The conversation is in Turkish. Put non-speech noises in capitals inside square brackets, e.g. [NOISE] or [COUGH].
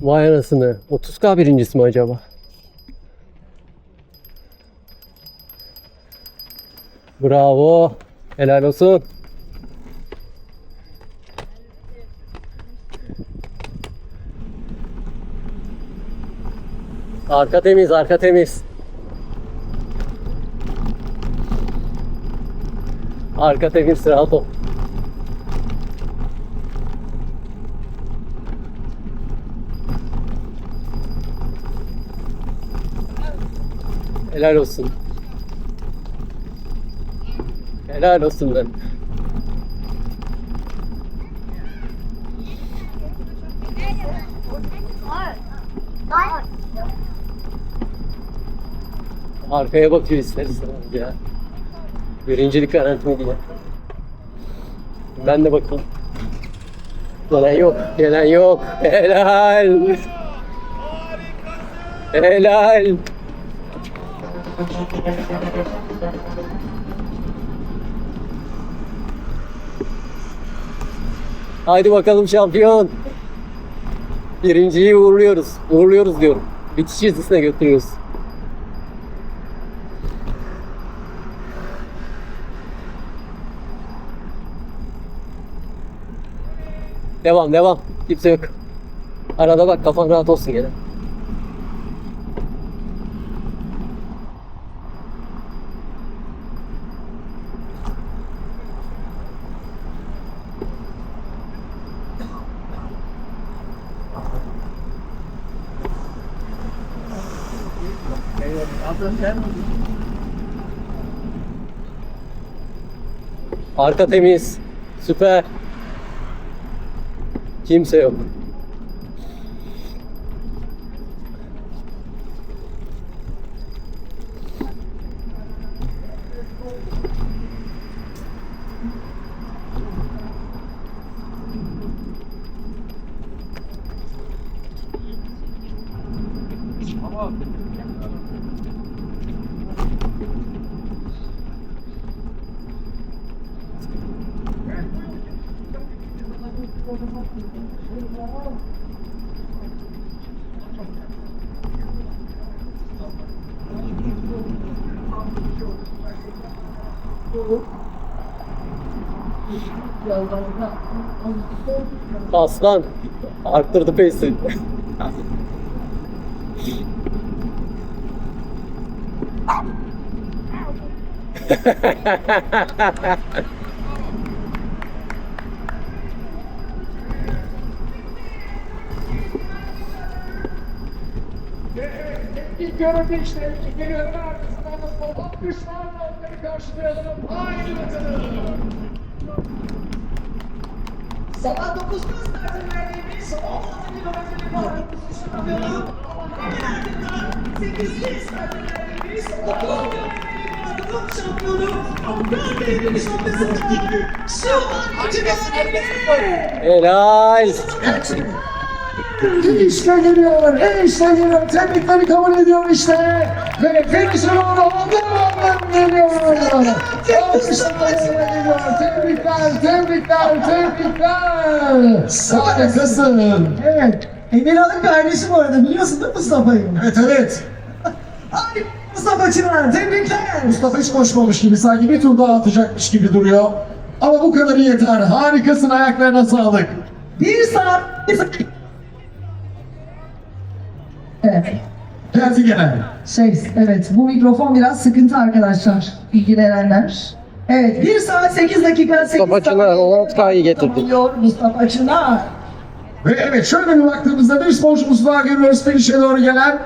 Vay anasını. 30K birincisi mi acaba? Bravo. Helal olsun. Arka temiz, arka temiz. Arka temiz, rahat ol. Helal olsun. Helal olsun ben. Arkaya bakıyor ister istemez ya. Birincilik garantimi diye. Ben de bakayım. Gelen yok, gelen yok. Helal. Helal. Haydi bakalım şampiyon. Birinciyi uğurluyoruz. Uğurluyoruz diyorum. Bitiş çizgisine götürüyoruz. Devam devam. Kimse yok. Arada bak kafan rahat olsun gene. Arka temiz. Süper. Kimse yok. Aslan arttırdı pace'i. [LAUGHS] İlk yarı geçti. İkinci yarı arkasından da sol alkışlarla onları karşılayalım. Haydi bakalım. Sabah 9'da startın verdiğimiz 16 kilometrelik parkurumuzu şampiyonu ardından 8'de startın verdiğimiz 30 Helal. İşte geliyor, işte geliyor. Tebrikleri kabul ediyor işte. Ve finish'e doğru adım adım geliyor. Tebrikler, tebrikler, tebrikler. Harikasın. Evet. Emirhan'ın kardeşi bu arada biliyorsun değil mi Mustafa'yı? Evet evet. [LAUGHS] Ay Mustafa Çınar tebrikler. Mustafa hiç koşmamış gibi sanki bir tur daha atacakmış gibi duruyor. Ama bu kadarı yeter. Harikasın ayaklarına sağlık. Bir saat. Bir saat. Evet. Geldi gene. Şey, evet bu mikrofon biraz sıkıntı arkadaşlar. İlgilenenler. Evet 1 saat 8 dakika 8 Mustafa Çınar 16K'yı getirdi. Mustafa Çınar. Ve evet şöyle bir baktığımızda bir sporcumuz daha görüyoruz finish'e doğru gelen.